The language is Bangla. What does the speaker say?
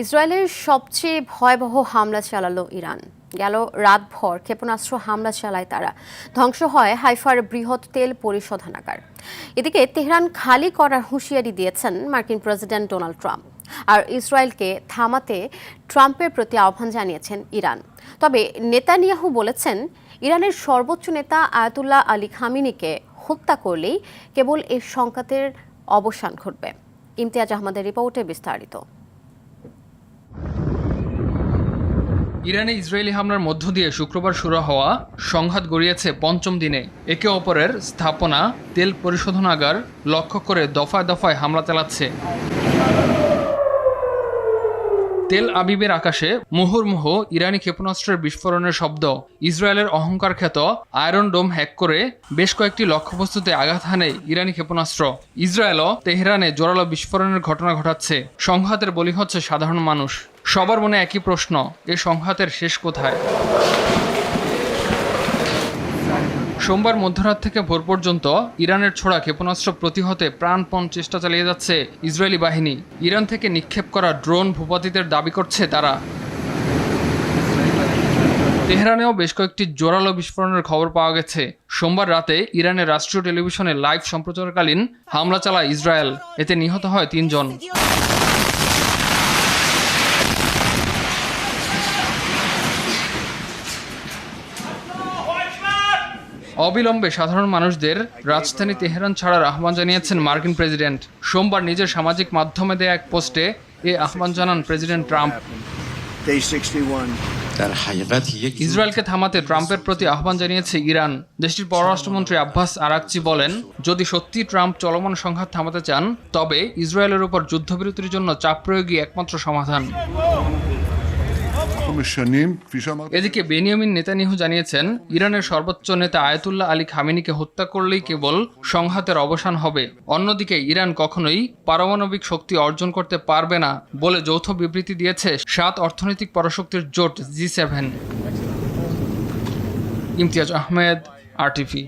ইসরায়েলের সবচেয়ে ভয়াবহ হামলা চালালো ইরান। গেল রাতভর ক্ষেপণাস্ত্র হামলা চালায় তারা। ধ্বংস হয় হাইফার বৃহৎ তেল পরিশোধনাগার। এদিকে তেহরান খালি করার হুঁশিয়ারি দিয়েছেন মার্কিন প্রেসিডেন্ট ডোনাল্ড ট্রাম্প। আর ইসরায়েলকে থামাতে ট্রাম্পের প্রতি আহ্বান জানিয়েছেন ইরান। তবে নেতানিয়াহু বলেছেন, ইরানের সর্বোচ্চ নেতা আয়াতুল্লাহ আলী খামিনিকে হত্যা করলেই কেবল এই সংঘাতের অবসান ঘটবে। ইমতিয়াজ আহমদের রিপোর্টে বিস্তারিত। ইরানে ইসরায়েলি হামলার মধ্য দিয়ে শুক্রবার শুরু হওয়া সংঘাত গড়িয়েছে পঞ্চম দিনে। একে অপরের স্থাপনা তেল পরিশোধনাগার লক্ষ্য করে দফায় দফায় হামলা চালাচ্ছে। তেল আবিবের আকাশে মুহুর্মুহ ইরানি ক্ষেপণাস্ত্রের বিস্ফোরণের শব্দ। ইসরায়েলের অহংকার খ্যাত আয়রন ডোম হ্যাক করে বেশ কয়েকটি লক্ষ্যবস্তুতে আঘাত হানে ইরানি ক্ষেপণাস্ত্র। ইসরায়েলও তেহরানে জোরালো বিস্ফোরণের ঘটনা ঘটাচ্ছে। সংঘাতের বলি হচ্ছে সাধারণ মানুষ। সবার মনে একই প্রশ্ন, এ সংঘাতের শেষ কোথায়? সোমবার মধ্যরাত থেকে ভোর পর্যন্ত ইরানের ছোড়া ক্ষেপণাস্ত্র প্রতিহতে প্রাণপণ চেষ্টা চালিয়ে যাচ্ছে ইসরায়েলি বাহিনী। ইরান থেকে নিক্ষেপ করা ড্রোন ভূপাতিতের দাবি করছে তারা। তেহরানেও বেশ কয়েকটি জোরালো বিস্ফোরণের খবর পাওয়া গেছে। সোমবার রাতে ইরানের রাষ্ট্রীয় টেলিভিশনে লাইভ সম্প্রচারকালীন হামলা চালায় ইসরায়েল। এতে নিহত হয় তিনজন। অবিলম্বে সাধারণ মানুষদের রাজধানী তেহরান ছাড়ার আহ্বান জানিয়েছেন মার্কিন প্রেসিডেন্ট। সোমবার নিজের সামাজিক মাধ্যমে দেয়া এক পোস্টে এ আহ্বান জানান প্রেসিডেন্ট ট্রাম্প। ইসরায়েলকে থামাতে ট্রাম্পের প্রতি আহ্বান জানিয়েছে ইরান। দেশটির পররাষ্ট্রমন্ত্রী আব্বাস আরাকচি বলেন, যদি সত্যি ট্রাম্প চলমান সংঘাত থামাতে চান, তবে ইসরায়েলের উপর যুদ্ধবিরতির জন্য চাপ প্রয়োগই একমাত্র সমাধান। এদিকে বেনিয়ামিন নেতানিয়াহু জানিয়েছেন, ইরানের সর্বোচ্চ নেতা আয়াতুল্লাহ আলী খামেনিকে হত্যা করলেই কেবল সংঘাতের অবসান হবে। অন্যদিকে ইরান কখনোই পারমাণবিক শক্তি অর্জন করতে পারবে না বলে যৌথ বিবৃতি দিয়েছে সাত অর্থনৈতিক পরাশক্তির জোট G seven. Imtiaz Ahmed RTV